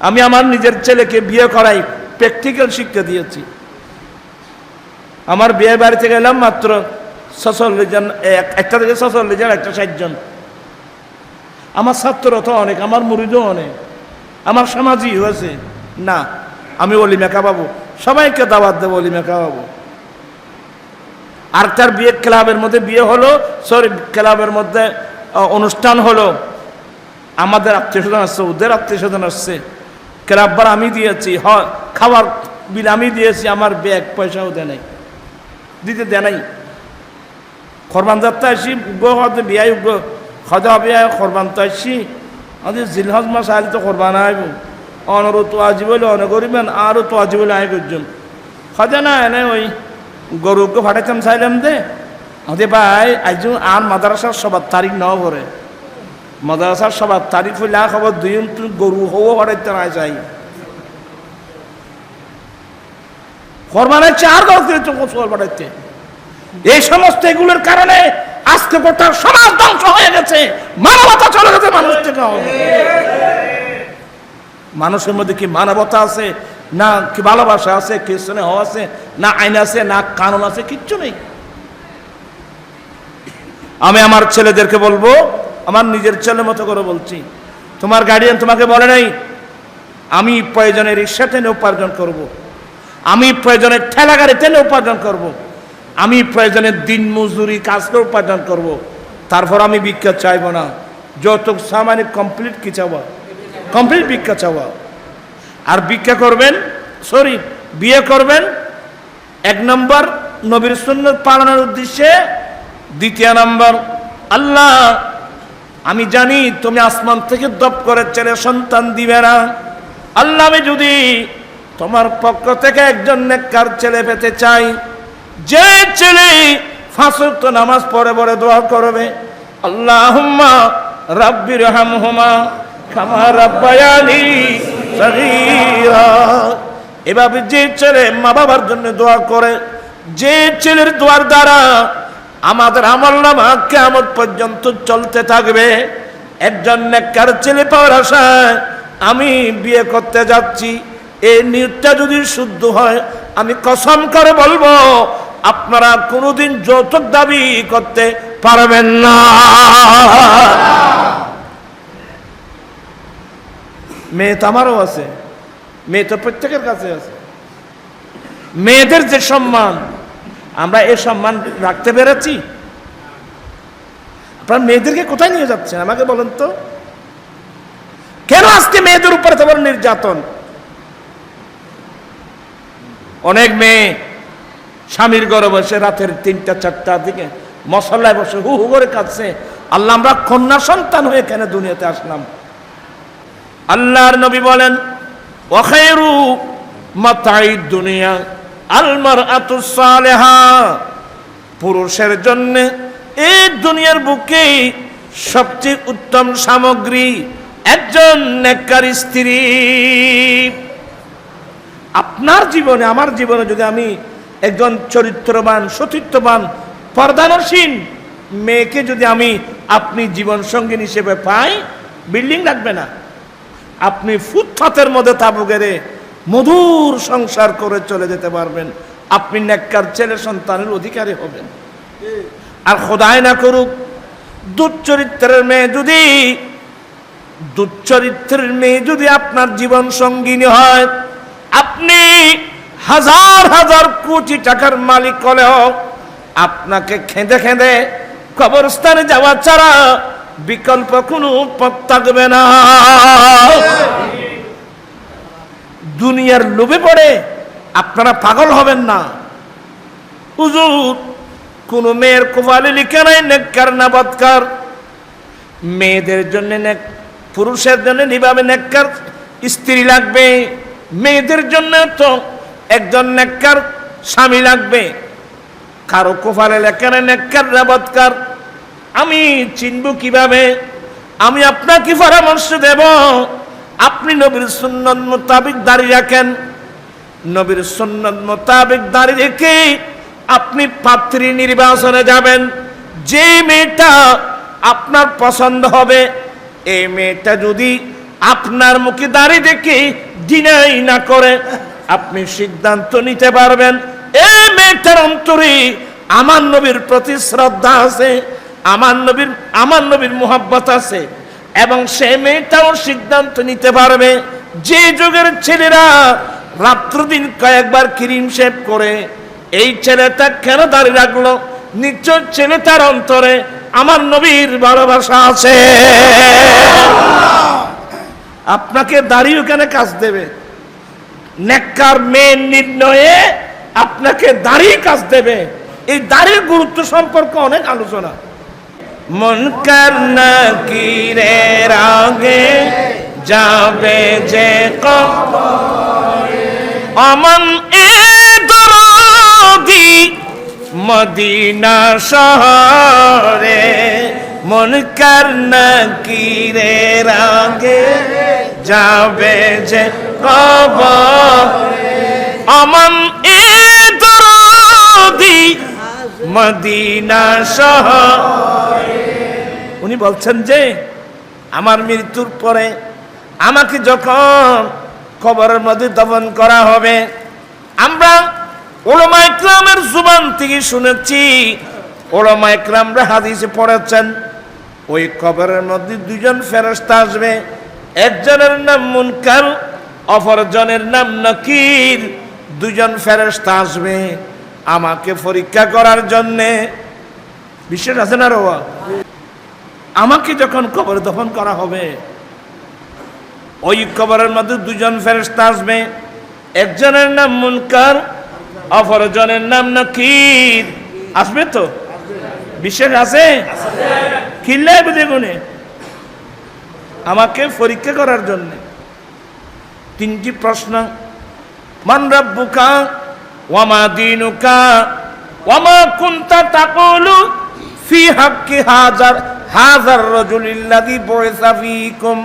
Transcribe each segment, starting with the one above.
আমি আমার নিজের ছেলেকে বিয়ে করাই প্র্যাকটিক্যাল শিক্ষা দিয়েছি। আমার বিয়ে বাড়িতে গেলাম মাত্র ছচল্লিশ জন একটা থেকে ছচল্লিশ জন, একটা ষাট জন। আমার ছাত্র তো অনেক, আমার মুরিদও অনেক। আমার সমাজই হয়েছে। না, আমি অলি মেকা পাবো সবাইকে দাওয়াত দেবো অলিমা পাবো আর তার বিয়ে ক্লাবের মধ্যে বিয়ে হলো, সরি, ক্লাবের মধ্যে অনুষ্ঠান হলো। আমাদের আত্মীয় স্বজন আসছে, ওদের আত্মীয় স্বজন আসছে। ক্লাববার আমি দিয়েছি হ খাবার বিল আমি দিয়েছি, আমার ব্যাগ পয়সাও দেয় নাই, দিতে দেয় নাই। খরবান যাত্রা আসি, উগ্র হতে বিয়াই উগ্র খাওয়া হবে খরবান তো আসছি আমাদের জিলহজ মাস আজ তো খরবান আইব। অনর তো আজি বলে অন করিবেন আরও তো আজি বলে আই করছেন খাজা না, এনে ওই গরুকে ফাটাইতাম, চাইলাম দে। আমাদের ভাই আজ আর মাদ্রাসার সবার তারিখ ন ভরে মাদ্রাসার সবার তারিখ হইলে খবর দুই গরু হও ফাটাইতে না ফাটাইতে এই সমস্ত এগুলোর কারণে আজকে গোটা সমাজ ধ্বংস হয়ে গেছে। মানবতা চলে গেছে মানুষ থেকে মানুষের মধ্যে কি মানবতা আছে? না কি ভালোবাসা আছে? কি স্নেহ আছে? না আইন আছে? না কানুন আছে? কিচ্ছু নেই। আমি আমার ছেলেদেরকে বলব আমার নিজের ছেলে মতো করে বলছি তোমার গার্ডিয়ান তোমাকে বলে নাই, আমি প্রয়োজনে রিক্সা টেনে উপার্জন করব। আমি প্রয়োজনে ঠেলা গাড়ি টেনে উপার্জন করব। আমি প্রয়োজনে দিন মজুরি কাজ করে উপার্জন করব। তারপর আমি ভিক্ষা চাইব না যৌতুক সামান্য কমপ্লিট কি চাওয়া কমপ্লিট ভিক্ষা চাওয়া আর ভিক্ষা করবেন সরি বিয়ে করবেন, এক নম্বর নবীর সুন্নত পালনের উদ্দেশ্যে দ্বিতীয় নম্বর, আল্লাহ আমি জানি তুমি আসমান থেকে দপ করে ছেলে সন্তান দিবে না। আল্লাহ আমি যদি তোমার পক্ষ থেকে একজন নেককার ছেলে পেতে চাই, যে ছেলে ফাঁসুক্ত নামাজ পড়ে পড়ে দোয়া করবে আল্লাহ রাব্বির হামহুমা খামা রাব্বায়ানি এভাবে যে ছেলে মা বাবার জন্য দোয়া করে, যে ছেলের দোয়ার দ্বারা আমাদের আমল নামা কেমন পর্যন্ত চলতে থাকবে। একজন নেককার ছেলে পাওয়ার আশায় আমি বিয়ে করতে যাচ্ছি। এই নিয়তটা যদি শুদ্ধ হয়, আমি কসম করে বলব, আপনারা কোনোদিন যৌতুক দাবি করতে পারবেন না। মেয়ে তো আমারও আছে। মেয়ে তো প্রত্যেকের কাছে আছে। মেয়েদের যে সম্মান আমরা এ সম্মান রাখতে পেরেছি? আপনার মেয়েদেরকে কোথায় নিয়ে যাচ্ছেন? আমাকে বলেন তো। কেন আজকে মেয়েদের উপরে তোমার নির্যাতন? অনেক মেয়ে স্বামীর ঘরে বসে রাতের তিনটা চারটার দিকে মশলায় বসে হু হু করে কাঁদছে। আল্লাহ, আমরা কন্যা সন্তান হয়ে কেন দুনিয়াতে আসলাম? আল্লাহর নবী বলেন ওয়াখাইরু মাতাই দুনিয়া। আলমার আতুসালেহা পুরুষের জন্য এই দুনিয়ার বুকে সবচেয়ে উত্তম সামগ্রী একজন নেককার স্ত্রী। আপনার জীবনে, আমার জীবনে যদি আমি একজন চরিত্রবান সতীত্ববান পর্দানসীন মেয়েকে যদি আমি আপনি জীবন সঙ্গী হিসেবে পাই, বিল্ডিং লাগবে না। আপনি ফুটপাতের মধ্যে তাবু গেড়ে মধুর সংসার করে চলে যেতে পারবেন। আপনি নেককার ছেলে সন্তানের অধিকারী হবেন। আর খোদায় না করুক, দুচ্চরিত্রের মেয়ে যদি, দুচ্চরিত্রের মেয়ে যদি আপনার জীবন সঙ্গিনী হয়, আপনি হাজার হাজার কোটি টাকার মালিক হলেও আপনাকে খেঁদে খেঁদে কবরস্থানে যাওয়া ছাড়া বিকল্প কোনো পথ থাকবে না। দুনিয়ার লোভে পড়ে, আপনারা পাগল হবেন না। হুজুর, কোন মেয়ের কোপালে লিখে নাই, নেককার না বৎকার মেয়েদের জন্য নেক, পুরুষের জন্য নিভাবে নেককার, স্ত্রী লাগবে, মেয়েদের জন্য তো একজন নেককার স্বামী লাগবে। কারও কোফালে নেই, নেককার না বৎকার আমি চিনব কীভাবে? আমি আপনাকে পরামর্শ দেব। আপনি নবীর সুন্নত মোতাবিক দাঁড়িয়ে রাখেন। নবীর সুন্নত মোতাবিক দাঁড়িয়ে রেখে আপনি পাত্রী নির্বাচনে যাবেন। যে মেয়েটা আপনার পছন্দ হবে, এই মেয়েটা যদি আপনার মুখে দাঁড়িয়ে দেখে ডিনাই না করে, আপনি সিদ্ধান্ত নিতে পারবেন, এই মেয়েটার অন্তরে আমার নবীর প্রতি শ্রদ্ধা আছে, আমার নবীর আমার নবীর মোহাব্বত আছে। এবং সে মেয়েটাও সিদ্ধান্ত নিতে পারবে। যে যুগের ছেলেরা রাত্র দিন কয়েকবার ক্রিম শেভ করে, এই ছেলেটা কেন দাঁড়িয়ে রাখল? নিশ্চয় ছেলেটার অন্তরে আমার নবীর ভালোবাসা আছে। আপনাকে দাঁড়িয়ে কেন কাজ দেবে। নেককার মেয়ের নির্ণয়ে আপনাকে দাঁড়িয়ে কাজ দেবে। এই দাঁড়িয়ে গুরুত্ব সম্পর্কে অনেক আলোচনা। মন করনা কিরে রাগে যাবে যে অমন এ দরদি মদিনা শহরে মন করনা কিরে রাগে যাবে যে কব অমন এ দরদি মদিনা শহর উনি বলছেন যে, আমার মৃত্যুর পরে আমাকে যখন কবরের মধ্যে দমন করা হবে, আমরা ওলমা ইকরামের জুবান থেকে শুনেছি, ওলমা ইকরামরা হাদিসে পড়েছেন, ওই কবরের মধ্যে দুজন ফেরস্তা আসবে, একজনের নাম মুনকার, অপরজনের নাম নকির, দুজন ফেরস্তা আসবে আমাকে পরীক্ষা করার জন্যে। বিশ্বাস আছে না রোয়া আমাকে যখন কবর দফন করা হবে, ওই কবরের মধ্যে দুজন ফেরস্তা আসবে। একজনের নাম মুনকার, অপরজনের নাম নকির। আসবে তো? বিশ্বাস আছে? কিল্লাই বুঝে গুনে। আমাকে পরীক্ষা করার জন্য তিনটি প্রশ্ন। মান রাব্বুকা ওয়ামা দিনুকা ওয়ামা কুনতা তাকুলু ফি হাক্কি হাজার। হাজার রাজুলিল্লাযী বুইসা ফীকুম।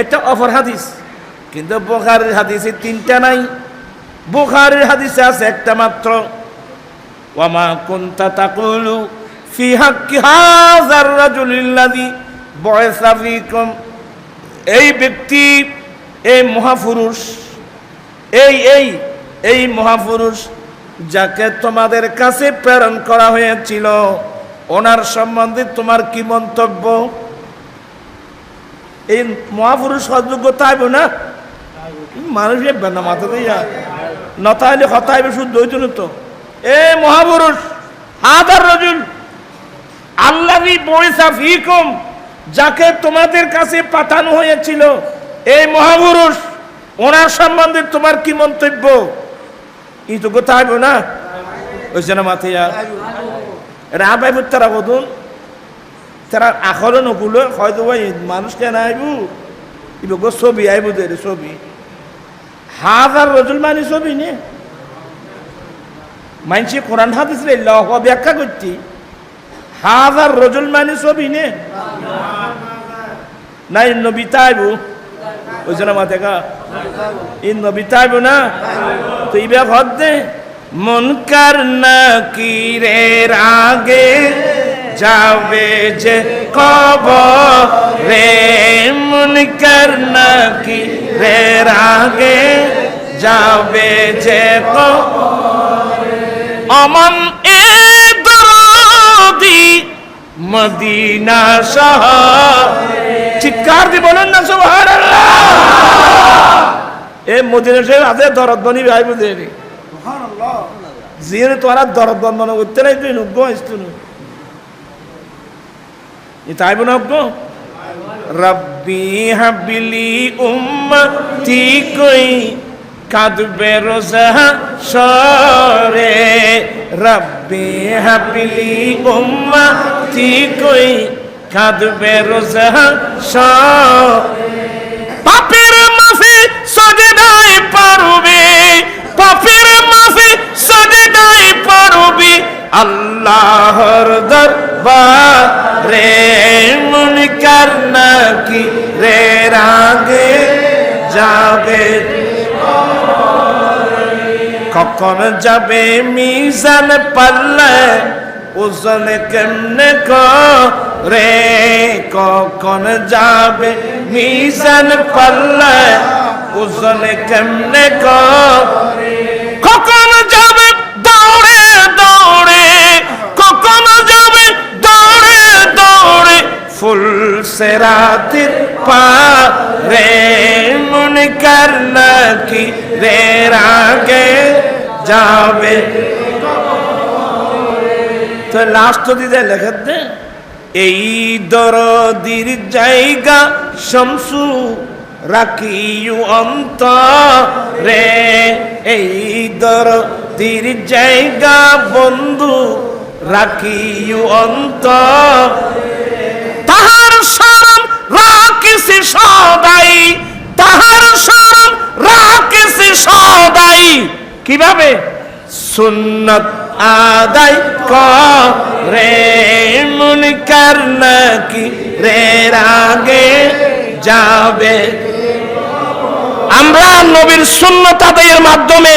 এটা অফর হাদিস। কিন্তু বুখারীর হাদিসে তিনটা নাই। বুখারীর হাদিসে আছে একটা মাত্র। ওয়ামা কুনতা তাকুলু ফি হাক্কি হাজার রাজুলিল্লাযী বুইসা ফীকুম। এই ব্যক্তি, এই মহাপুরুষ, এই এই এই মহাপুরুষ যাকে তোমাদের কাছে প্রেরণ করা হয়েছিল। ওনার সম্বন্ধে তোমার কি মন্তব্য? এই মহাপুরুষ সযোগ্যতা আইব না? মানুষ মাথা দিয়ে। নতা আইবে শুদ্ধ হইতো তো। এ মহাপুরুষ, হাদার রজুল আল্লাহি ফিকুম, যাকে তোমাদের কাছে পাঠানো হয়েছিল। এই মহাপুরুষ, ওনার সম্বন্ধে তোমার কি মন্তব্য? ই তো কথা না? ওই যেন মাথিয়া এটা আবাইব তারা কদুন তারা আখরও নকুলো, হয়তো ভাই মানুষ কেন আইব? ইব ছবি, আইব দে ছবি। হাজার রজুল মানে ছবি নে। মানছি কোরআন হাদিস লহ ব্যাখ্যা করছি হাজার রজুল মানে ছবি নে। নাই, নবী তাইব ওই জন্য মাথে কা এই নবী তাইব না। তো ইবে হদ দে। মন কর না কি রে রাগে যাবে যে কব রে মন কর না কি রে রাগে যাবে যে অমন এ দরদি মদিনা শহর। চিৎকার দিয়ে বলেন না, সুবহানাল্লাহ। এ মদিনা শহর আছে দরদ বনি ভাই বুঝে জিয়ে তোরা দরদ বন্ধন করতে নাই, তুই নুগ্গ আসতো না এ তাই বোন অজ্ঞ রব্বি হাবিলি উম্মতি কই কাঁদবে রোজা সরে। রব্বি হাবিলি উম্মতি কই কাঁদবে রোজা সরে। পাপের মাফে সজদাই পারবে সজদাই পারবে আল্লাহর দরবারে। মন করনা কি রে রাগে যাবে? কখন যাবে মিজান পাল্লে? ওজন কেমনে রে কখন যাবে মিশন পাল্লা? ওজন কেমনে করে? কখন ফুল সেরাতির পারে, মনে কর নাকি রে রাগে যাবে? তো লাস্ট দিতে লেখা দে। এই দরদির জায়গা শমসু রাখিউ অন্ত রে এই দরদির জায়গা বন্ধু রাখিউ অন্ত তাহার শরম রাখিসি সদাই, তাহার শরম রাখিসি সদাই। কীভাবে? সুন্নত করে মন কর নাকি রে রাগে যাবে? আমরা নবীর সুন্নত আদায়ের মাধ্যমে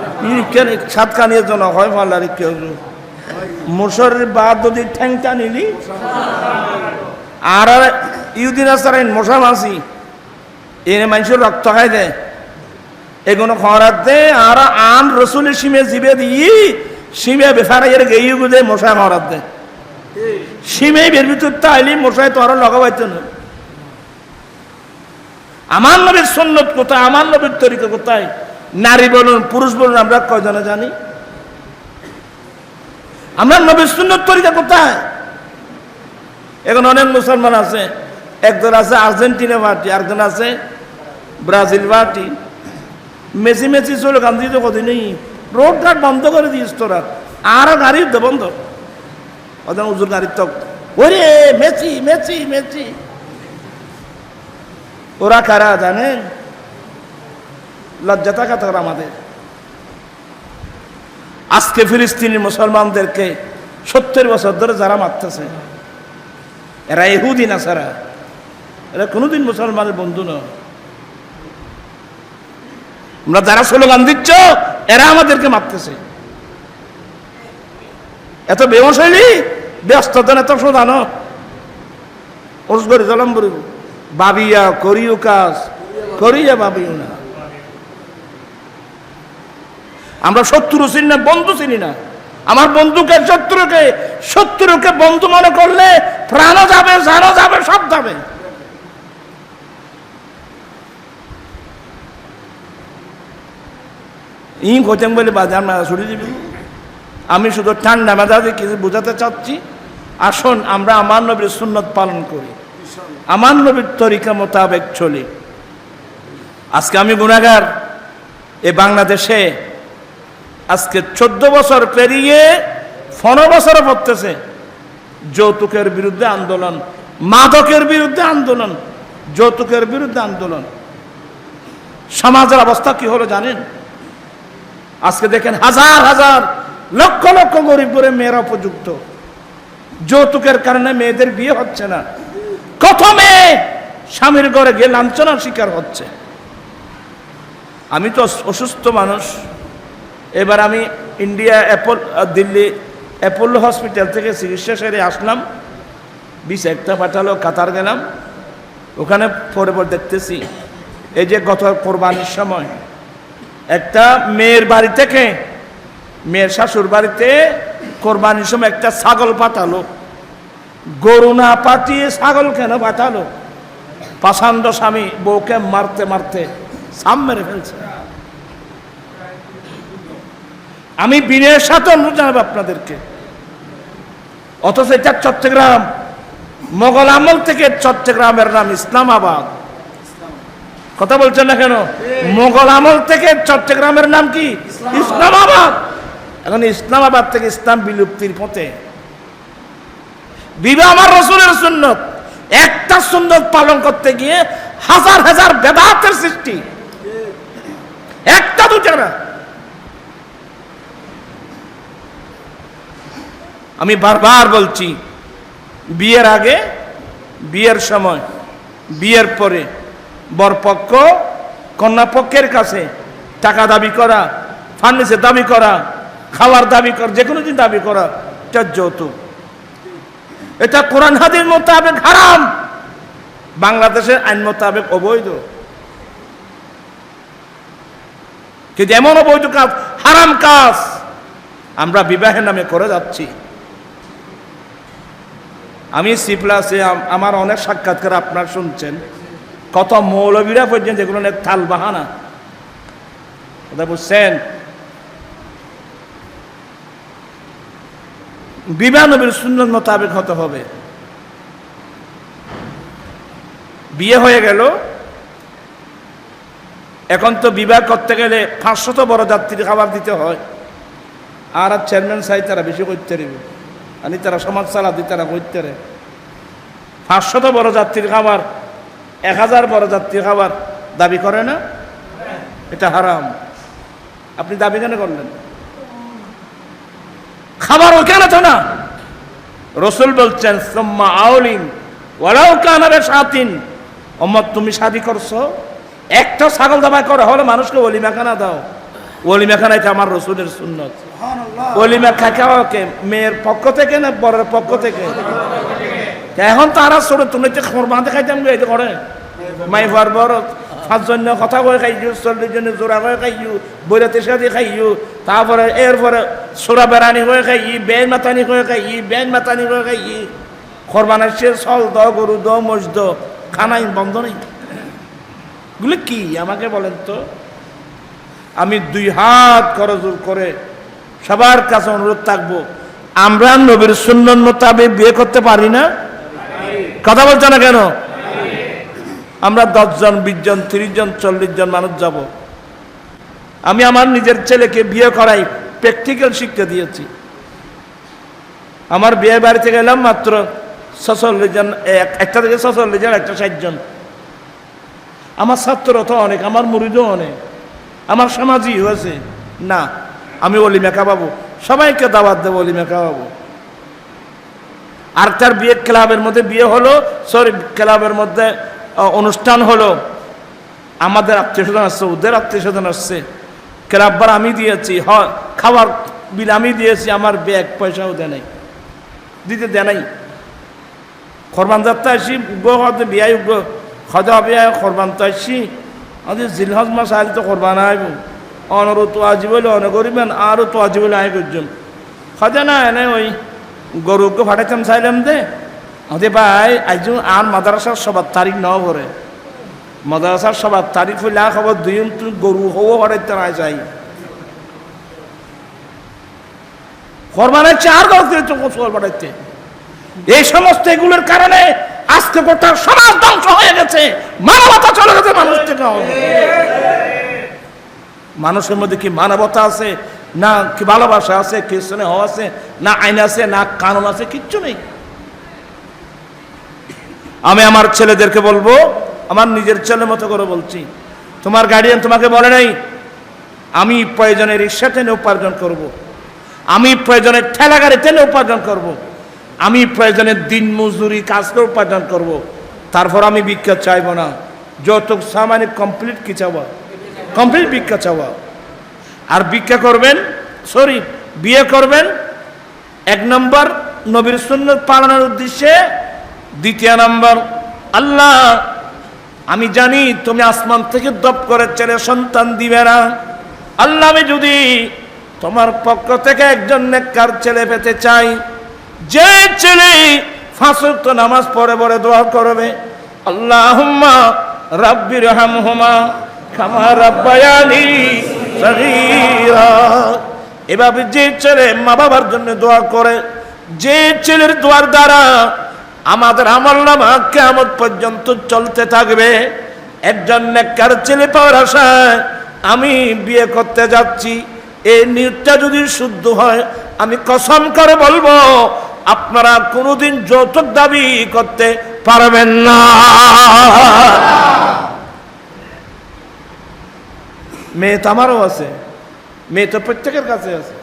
ই কেন সাত কানিয়ে জন হয় ফাল্লারি কেউ? মুসরির বাদ যদি ঠ্যাংটা নিলি? আর ইহুদি নসরের মশা মাসি এনে মানুষের রক্ত খাই দেয় এগুলো খরাত দে, আর আন রসুলের সিমে জিবে দিই সিমে বেফারা এর গেই গুদে মশা খরাত দে। সিমে বের ভিতর তাইলি মশাই তোর লগাবাইতো না। আমার নবীর সন্ন্যত কোথায়? আমার নবীর তরিকা কোথায়? নারী বলুন, পুরুষ বলুন, আমরা কয়জনে জানি? আমরা নবীর সুন্নত তরিকা কোথায়? এখন অনেক মুসলমান আছে, একজন আছে আর্জেন্টিনা পার্টি, আরেকজন আছে ব্রাজিল পার্টি। মেসি মেসি চলে গান দিয়ে তো কদিন রোড ঘাট বন্ধ করে দিস তোরা। আর গাড়ি দে বন্ধ। ওদের উজুর গাড়ির তো ওরে, মেসি মেসি মেসি। ওরা কারা জানেন? লজ্জা থাকা তোর আমাদের। আজকে ফিলিস্তিনি মুসলমানদেরকে সত্তর বছর ধরে যারা মারতেছে, এরা এহুদি না সারা? এরা কোনোদিন মুসলমানের বন্ধু নয়। আমরা যারা স্লোগান দিচ্ছ, এরা আমাদেরকে মারতেছে। এত বেমশৈলী ব্যস্ততা এত শোধানো ওস জলম বলিব। বাবিয়া করিও কাজ, করিয়া বাবিও না। আমরা শত্রু চিনি না, বন্ধু চিনি না। আমার বন্ধুকে, শত্রুকে শত্রুকে বন্ধু মনে করলে প্রাণও যাবে জানও যাবে, সব যাবে। ই ঘটেন বলে বাজার মেলা ছুটে দিবি আমি শুধু ঠান্ডা মেজাজে কিছু বোঝাতে চাচ্ছি। আসুন, আমরা আমার নবীর সুন্নত পালন করি। আমার নবীর তরিকা মোতাবেক চলি। আজকে আমি গুণাগার এ বাংলাদেশে আজকে চোদ্দ বছর পেরিয়ে পনেরো বছর পড়তেছে। যৌতুকের বিরুদ্ধে আন্দোলন, মাদকের বিরুদ্ধে আন্দোলন, যৌতুকের বিরুদ্ধে আন্দোলন। সমাজের অবস্থা কি হলো জানেন? আজকে দেখেন হাজার হাজার, লক্ষ লক্ষ গরিব করে মেয়েরা উপযুক্ত। যৌতুকের কারণে মেয়েদের বিয়ে হচ্ছে না। কত মেয়ে স্বামীর ঘরে গিয়ে লাঞ্ছনার শিকার হচ্ছে। আমি তো অসুস্থ মানুষ। এবার আমি India Apple Delhi Apollo hospital থেকে চিকিৎসা সেরে আসলাম। বিষ একটা পাঠালো, কাতার গেলাম। ওখানে পরে পর দেখতেছি, এই যে গত কোরবানির সময় একটা মেয়ের বাড়ি থেকে, মেয়ের শাশুর বাড়িতে কোরবানির সময় একটা ছাগল পাঠালো। গরু না পাঠিয়ে ছাগল কেন পাঠালো? পাষাণ্ড স্বামী বউকে মারতে মারতে সাম মেরে ফেলছে। আমি বিনয়ের সাথে অনুরোধ জানাব আপনাদেরকে। অথচ এটা চট্টগ্রাম। মোগল আমল থেকে চট্টগ্রামের নাম ইসলামাবাদ। কথা বলছেন না কেন? মোগল আমল থেকে চট্টগ্রামের নাম কি? ইসলামাবাদ। এখন ইসলামাবাদ থেকে ইসলাম বিলুপ্তির পথে। বিবাহ আমার রসুলের সুন্নত। একটা সুন্দর পালন করতে গিয়ে হাজার হাজার বেদাতের সৃষ্টি। একটা দুটা না। আমি বারবার বলছি, বিয়ের আগে, বিয়ের সময়, বিয়ের পরে, বরপক্ষ, কন্যাপক্ষের কাছে টাকা দাবি করা ফার্নিচার দাবি করা, খাওয়ার দাবি করা যে কোনো দিন দাবি করা, এটা যৌতুক। এটা কোরআন হাদির মোতাবেক হারাম। বাংলাদেশের আইন মোতাবেক অবৈধ। কিন্তু এমন অবৈধ কাজ, হারাম কাজ। আমরা বিবাহের নামে করে যাচ্ছি। আমি সি প্লাসে আম- আমার অনেক সাক্ষাৎকার আপনার শুনছেন। কত মৌলবীরা পর্যন্ত যেগুলো নিয়ে থাল বাহানা। কথা বুঝছেন? বিবাহ নবীর সুন্দর মোতাবেক হতে হবে। বিয়ে হয়ে গেল। এখন তো বিবাহ করতে গেলে পাঁচশত বড় যাত্রীর খাবার দিতে হয়। আর চেয়ারম্যান সাহেব তারা বেশি করতে পারবে আমি তারা সমাজ চালাতে তারা করতে রে পাঁচশত বড় যাত্রীর খাবার, এক হাজার বড় যাত্রীর খাবার, দাবি করে না? এটা হারাম। আপনি দাবি কেন করলেন? খাবার ওখানে তো না? রসুল বলছেন, সোম্মা আউলিন ওরাও কানাবে সাতিন অম্মদ তুমি শাদি করছ? একটা ছাগল দাবাই করা হলে মানুষকে খানা দাও। অলিমা খানা এটা আমার রসুলের সুন্নত। অলিমা খাওয়াকে মেয়ের পক্ষ থেকে না বরের পক্ষ থেকে? এখন তারা ছোট তুমি খবর বাঁধে খাইতাম গো করে মাই বর বর পাঁচজন কথা কয়ে খাইছু চল্লিশ জন জোড়া করে খাইছু বৈরাতে সাথে খাইছু তারপরে এরপরে সোরা বেড়ানি করে খাই বেন মাতানি করে খাই বেন মাতানি করে খাই খরবানের সে চল দ গরু দ মোষ দ খানাই বন্ধ নেই। গুলো কি? আমাকে বলেন তো। আমি দুই হাত করজোর করে সবার কাছে অনুরোধ থাকব, আমরা নবীর সুন্নত মোতাবেক বিয়ে করতে পারি না? কথা বলছো না কেন? আমরা দশজন বিশ জন, তিরিশ জন, চল্লিশ জন মানুষ যাব। আমি আমার নিজের ছেলেকে বিয়ে করাই প্র্যাকটিক্যাল শিক্ষা দিয়েছি। আমার বিয়ে বাড়িতে গেলাম মাত্র ছচল্লিশ জন, এক- একটা থেকে ছচল্লিশ জন, একটা ষাট জন। আমার ছাত্র তো অনেক, আমার মুরিদও অনেক। আমার সমাজই হয়েছে। না, আমি অলিমা খাওয়াবো সবাইকে দাওয়াত দেবো অলিমা খাওয়াবো আর তার বিয়ে ক্লাবের মধ্যে বিয়ে হলো সরি ক্লাবের মধ্যে অনুষ্ঠান হলো। আমাদের আত্মীয় স্বজন আসছে, ওদের আত্মীয় স্বজন আসছে। ক্লাববার আমি দিয়েছি, হ খাবার বিল আমি দিয়েছি, আমার ব্যাগ পয়সাও দেয় নাই। দিতে দেয় নাই। খরবান যাত্রা আসি, উগ্র হতে বিয়াই উগ্র খদা বিয়া খরবান তো আসছি আমাদের জিলহজ মাস আইলে তো খরবান আইব। অনরও তো আজি বলে অন করিবেন আরও তো আজি বলে আই করছেন খদা না এনে ওই গরুকে ফাটাইতাম চাইলাম দে। আমাদের ভাই আজ আর মাদ্রাসার সবার তারিখ ন ভরে। মাদ্রাসার সবার তারিখ হইলে খবর দুই তুমি গরু হও ফাটাইতে না চাই খরবানের চার গরু চোখ ফাটাইতে এই সমস্ত এগুলোর কারণে আজকে গোটা সমাজ ধ্বংস হয়ে গেছে। মানবতা চলে গেছে মানুষ থেকে। মানুষের মধ্যে কি মানবতা আছে? না কি ভালোবাসা আছে? কি স্নেহ আছে? না আইন আছে? না কানুন আছে? কিচ্ছু নেই। আমি আমার ছেলেদেরকে বলব, আমার নিজের ছেলের মতো করে বলছি, তোমার গার্ডিয়ান তোমাকে বলে নাই, আমি প্রয়োজনে রিক্সা টেনে উপার্জন করব। আমি প্রয়োজনে ঠেলা গাড়ি টেনে উপার্জন করব। আমি প্রয়োজনে দিন মজুরি কাজ করে উপার্জন করব। তারপর আমি ভিক্ষা চাইব না। যৌতুক, সামান্য কমপ্লিট কি চাওয়া? কমপ্লিট ভিক্ষা চাওয়া। আর ভিক্ষা করবেন সরি বিয়ে করবেন, এক নম্বর নবীর সুন্নত পালনের উদ্দেশ্যে। দ্বিতীয় নম্বর, আল্লাহ, আমি জানি তুমি আসমান থেকে দপ করে ছেলে সন্তান দিবে না। আল্লাহ, আমি যদি তোমার পক্ষ থেকে একজন নেককার ছেলে পেতে চাই যে ছেলে ফাঁসুক্ত নামাজ পরে পরে দোয়া করবে। আল্লাহ রাব্বির হামহুমা খামা রাব্বায়ানি সগীরা। এভাবে যে ছেলে মা বাবার জন্য দোয়া করে, যে ছেলের দোয়ার দ্বারা আমাদের আমল নামা কেমন পর্যন্ত চলতে থাকবে। একজন নেককার ছেলে পাওয়ার আশায় আমি বিয়ে করতে যাচ্ছি। এই নিয়তটা যদি শুদ্ধ হয়, আমি কসম করে বলব আপনারা কোনোদিন যৌতুক দাবি করতে পারবেন না। মেয়ে তো আমারও আছে। মেয়ে তো প্রত্যেকের কাছে আছে।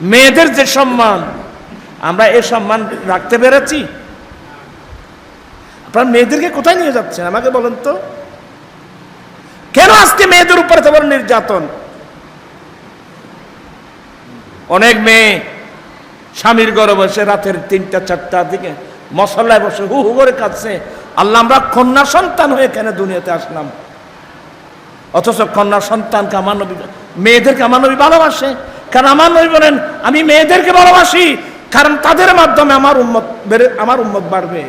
মেয়েদের যে সম্মান আমরা এ সম্মান রাখতে পেরেছি? আপনার মেয়েদেরকে কোথায় নিয়ে যাচ্ছেন? আমাকে বলেন তো। কেন আজকে মেয়েদের উপরে তো বড় নির্যাতন? অনেক মেয়ে স্বামীর ঘরে বসে রাতের তিনটা চারটার দিকে মশলায় বসে হু হু করে কাঁদছে। আল্লাহ আমরা কন্যা সন্তান হয়ে কেন দুনিয়াতে আসলাম? অথচ কন্যা সন্তানকে আমার নবী মেয়েদেরকে আমার নবী ভালোবাসে। কারণ আমার নবী বলেন আমি মেয়েদেরকে ভালোবাসি কারণ তাদের মাধ্যমে আমার উম্মত বেড়ে আমার উম্মত বাড়বে।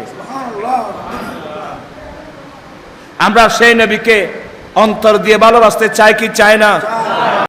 আমরা সেই নবীকে অন্তর দিয়ে ভালোবাসতে চাই কি চাই না?